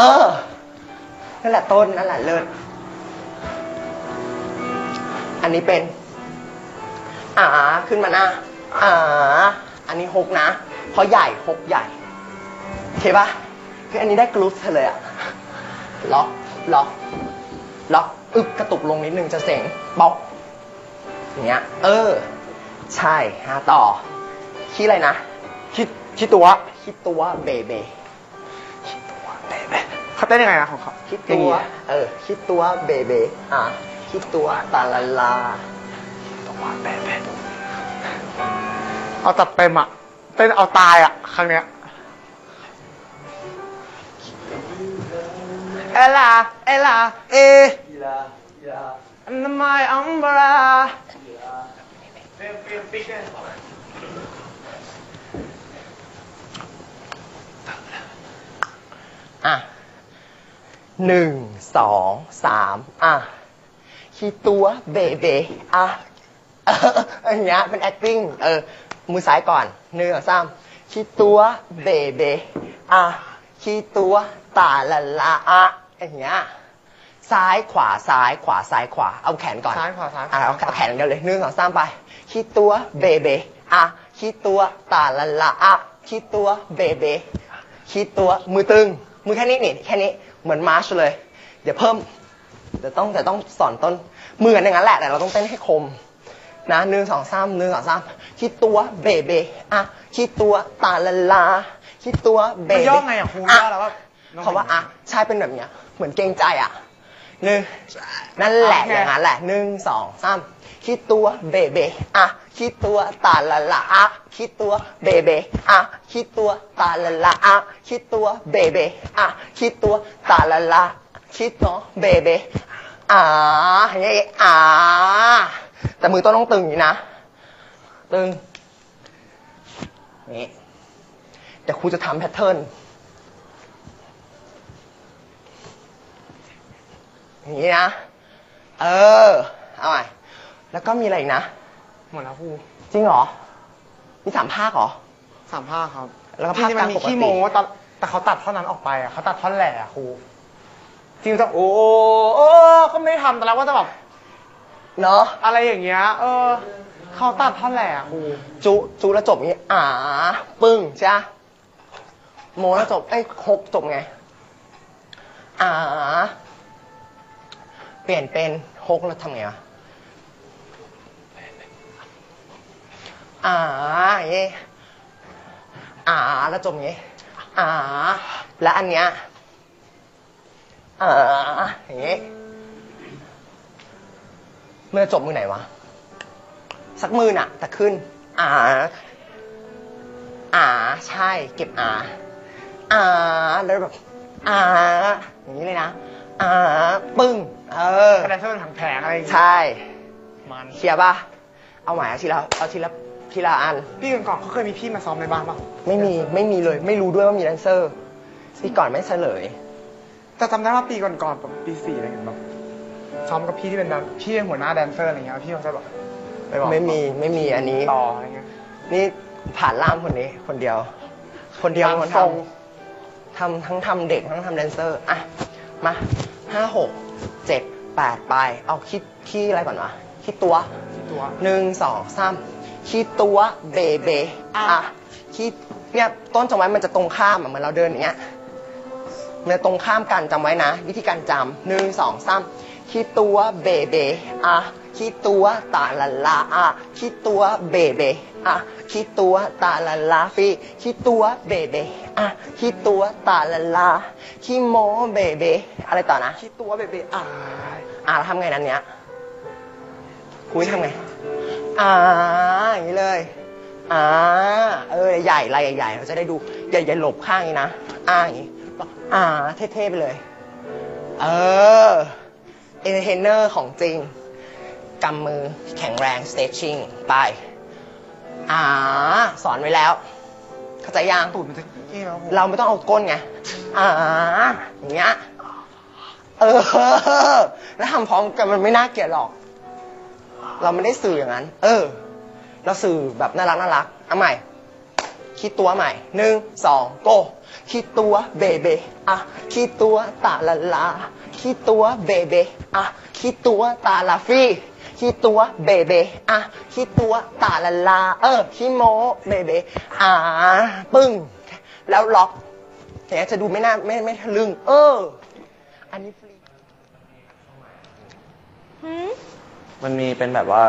เออ นั่นแหละต้น นั่นแหละเลิศ อันนี้เป็น อ่า ขึ้นมาหน้า อ่า อันนี้หกนะ เพราะใหญ่หกใหญ่ โอเคปะคืออันนี้ได้กรุ๊ปเธอเลยอะล็อก ล็อก ล็อก อึบกระตุกลงนิดนึงจะเสียงบ๊อกอย่างเงี้ย เออ ใช่ฮะต่อ ขี้อะไรนะคิดคิดตัว ขี้ตัวเบเบขี้ตัวเบ เบเขาเต้นยังไงนะของเขาคิดอย่างตัวงี้เออ คิดตัวเบเบอะ คิดตัวตาลาลาตัวเป๊ะเอาตัดเต็มอะ เต้นเอาตายอะ ครั้งเนี้ยเอล่าเอล่าเออันนั้นไม่อัมบรา อะ หนึ่งสองสามอะคิดตัวเบเบอะเอออย่างเงี้ยเป็น acting เออมือซ้ายก่อนหนึ่งสองสามคิดตัวเบเบอะคิดตัวตาลาลาอะอย่างเงี้ยซ้ายขวาซ้ายขวาซ้ายขวาเอาแขนก่อนซ้ายขวาซ้ายขวา อะเอาแขนเดียวเลยหนึ่งสองสามไปคิดตัวเบเบอะคิดตัวตาลาลาอะคิดตัวเบเบคิดตัวมือตึงมือแค่นี้นี่แค่นี้ เหมือนมาร์ชเลย เดี๋ยวเพิ่มเดี๋ยวต้องเดี๋ยวต้องสอนต้นมือกันอย่างนั้นแหละแต่เราต้องเต้นให้คมนะหนึ่งสองสามหนึ่งสองสามคิดตัวเบเบอะคิดตัวตาละลาคิดตัวเบมันเบย่อไงอะครูย่อแล้วว่าเขาว่าอะใช่เป็นแบบเนี้ยเหมือนเกรงใจอะ หนึ่งนั่นแหละโอเคอย่างนั้นแหละหนึ่งสองสามคิดตัวเบเบอะคิดตัวตาละลาอะคิดตัวเบเบอะคิดตัวตาละลาอะคิดตัวเบเบอะคิดตัวตาละลาคิดตัวเบเบอ่าอย่างเงี้ยอ่าแต่มือต้นต้องตึงอย่างนี้นะ ตึงนี่เดี๋ยวครูจะทำแพทเทิร์น อย่างนี้นะ เออ เอาใหม่ แล้วก็มีอะไรอีกนะ หมดแล้วครูจริงเหรอ มีสามภาคเหรอ สามภาคครับแล้วก็จริงๆมันมีภาคกลางปกติขี้โม้ตอนแต่เขาตัดท่อนนั้นออกไปอะเขาตัดท่อนแหล่อะครูจริงๆจะโอ้โอ้เขาไม่ได้ทำแต่แล้วก็จะแบบเนาะอะไรอย่างเงี้ย เออ เขาตัดท่อนแหล่อะครูจุจุแล้วจบอย่างนี้อ่า ปึ้งใช่ปะโมแล้วจบเอ้ยครบจบไง อ่า เปลี่ยนเป็นฮกแล้วทำไงวะอ่าอย่อ่าแล้วจบอย่างงี้อ่าแล้วอันเนี้ยอ่าอย่างงี้เมื่อจบมือไหนวะ สักมือน่ะ แต่ขึ้น อ่า อ่า ใช่ เก็บอ่า อ่า แล้วแบบ อ่า อย่างนี้เลยนะ อ่าปึ้ง เออคะแนนเท่าเป็นถังแผงอะไรอย่างเงี้ยใช่ มันเคลียร์ป่ะ เอาใหม่เอาทีละเอาทีละทีละอัน พี่ก่อนๆเขาเคยมีพี่มาซ้อมในบ้านป่ะไม่มีไม่มีเลย ไม่รู้ด้วยว่ามีแดนเซอร์พี่ก่อนไม่เฉลย แต่จำได้ว่าปีก่อนๆแบบปีสี่อะไรเงี้ยแบบซ้อมกับพี่ที่เป็นแดนพี่เป็นหัวหน้าแดนเซอร์อะไรเงี้ยพี่เขาจะแบบไปบอกไม่มีไม่มีอันนี้ ต่ออะไรเงี้ย นี่ผ่านล่ามคนนี้ คนเดียว คนเดียวตามคนททรงำทำทั้งทำเด็กทั้งทำแดนเซอร์ อะ มาห้าหกเจ็ดแปดไป เอาคิดที่อะไรก่อนวะคิดตัวตัวหนึ่งสองสามคิดตัวเบเบอะอะคิดเนี่ยต้นจำไว้มันจะตรงข้ามอะเหมือนเราเดินอย่างเงี้ยมันจะตรงข้ามกันจำไว้นะ วิธีการจำหนึ่งสองสามคิดตัวเบเบอะคิดตัวตาละลาอะคิดตัวเบเบ อะคิดตัวตาละลาฟีคิดตัวเบเบอะคิดตัวตาละลาคิโมเบเบอะไรต่อนะ คิดตัวเบเบอ่าอะแล้วทำไงนั้นเนี้ยคุยทำไงอ่าอย่างนี้เลยอ่าเออใหญ่ลายใหญ่ๆเราจะได้ดูอย่าอย่าหลบข้างนี้นะอ่าอย่างนี้อ่าเท่ๆไปเลย เออเอนเตอร์เทนเนอร์ของจริงกำมือแข็งแรง stretching ไป อ่า สอนไว้แล้ว เข้าใจยังตูดมันจะเอี้ยวเราไม่ต้องเอาก้นไงอ่าอย่างเงี้ยเออ แล้วทำพร้อมกันมันไม่น่าเกลียดหรอก เราไม่ได้สื่ออย่างนั้น เออ เราสื่อแบบน่ารักน่ารักเอาใหม่ คิดตัวใหม่หนึ่งสองโกคิดตัวเบเบอะคิดตัวตาละลาคิดตัวเบเบอะคิดตัวตาลาฟี ขี้ตัวเบเบอะขี้ตัวตาละลา เออขี้โมเบเบอ่าปึ้ง แล้วล็อกอย่างเงี้ยจะดูไม่น่าไม่ไม่ทะลึ่งเออ อันนี้ฟรี มันมีเป็นแบบว่า